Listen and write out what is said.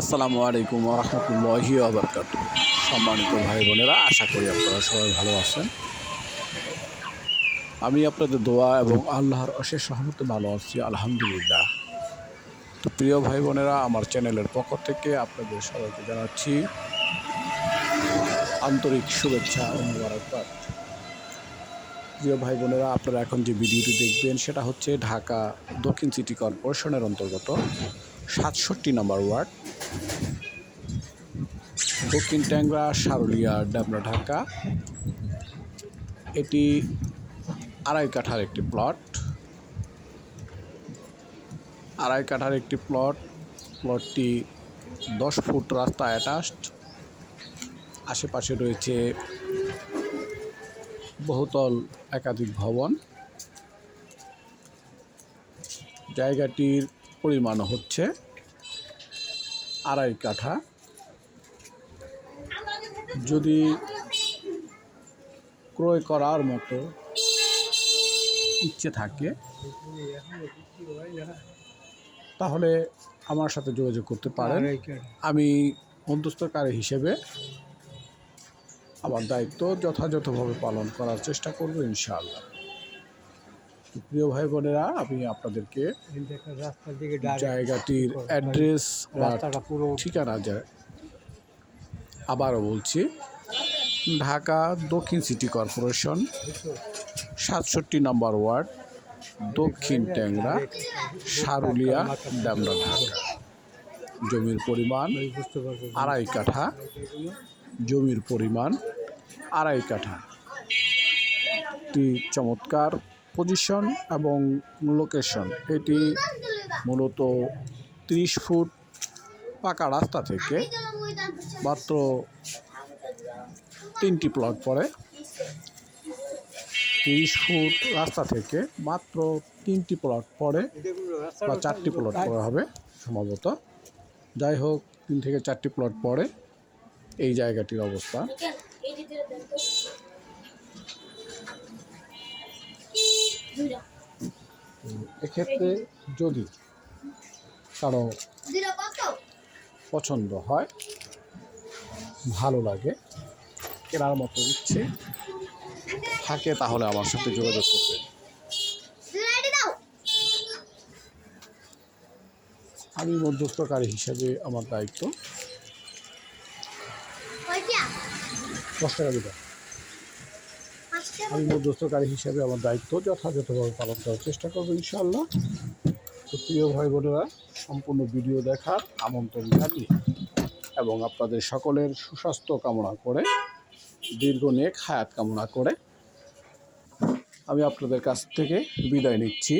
আসসালামু আলাইকুম রহমতুল্লাহি আবরকাত সম্মানিত ভাই বোনেরা, আশা করি আপনারা সবাই ভালো আছেন। আমি আপনাদের দোয়া এবং আল্লাহর অশেষ সহমতে ভালো আছি, আলহামদুলিল্লাহ। তো প্রিয় ভাই বোনেরা, আমার চ্যানেলের পক্ষ থেকে আপনাদের সবাইকে জানাচ্ছি আন্তরিক শুভেচ্ছা ও মুবারকবাদ। প্রিয় ভাই বোনেরা, আপনারা এখন যে ভিডিওটি দেখবেন, সেটা হচ্ছে ঢাকা দক্ষিণ সিটি কর্পোরেশনের অন্তর্গত সাতষট্টি নম্বর ওয়ার্ড। দক্ষিণ ট্যাংরা সারুলিয়া ডাবনা ঢাকা। এটি আড়াই কাঠার একটি প্লট। আড়াই কাঠার একটি প্লট। প্লটটি দশ ফুট রাস্তা অ্যাটাচড। আশেপাশে রয়েছে বহুতল একাধিক ভবন। জায়গাটির পরিমাণ হচ্ছে আড়াই কাঠা। যদি ক্রয় করার মতো ইচ্ছে থাকে তাহলে আমার সাথে যোগাযোগ করতে পারেন। আমি মধ্যস্থকারী হিসেবে আমার দায়িত্ব যথাযথভাবে পালন করার চেষ্টা করব ইনশাআল্লাহ। প্রিয় ভাই বোনেরা আমি আপনাদেরকে জায়গাটির অ্যাড্রেস বা পুরো ঠিকানা যায় আবারও বলছি ঢাকা দক্ষিণ সিটি কর্পোরেশন সাতষট্টি নম্বর ওয়ার্ড দক্ষিণ ট্যাংরা সারুলিয়া ডামরা ঢাকা। জমির পরিমাণ আড়াই কাঠা জমির পরিমাণ আড়াই কাঠা। একটি চমৎকার পজিশন এবং লোকেশন এটি মূলত তিরিশ ফুট পাকা রাস্তা থেকে মাত্র তিনটি প্লট পড়ে। তিরিশ ফুট রাস্তা থেকে মাত্র তিনটি প্লট পড়ে বা চারটি প্লট পড়ে হবে সম্ভবত। যাই হোক, তিন থেকে চারটি প্লট পড়ে। এই জায়গাটির অবস্থা এক্ষেত্রে যদি কারও পছন্দ হয় ভালো লাগে কেনার মতো ইচ্ছে থাকে তাহলে আমার সাথে যোগাযোগ করবেন। আমি মধ্যস্থকারী হিসাবে আমার দায়িত্ব। দশ টাকা দিবা আমি মধ্যস্থকারী হিসাবে আমার দায়িত্ব যথাযথভাবে পালন করার চেষ্টা করব, ইনশাআল্লাহ। তো প্রিয় ভাই বোনেরা, সম্পূর্ণ ভিডিও দেখার আমন্ত্রণ জানিয়ে এবং আপনাদের সকলের সুস্বাস্থ্য কামনা করে, দীর্ঘ নেক হায়াত কামনা করে আমি আপনাদের কাছ থেকে বিদায় নিচ্ছি।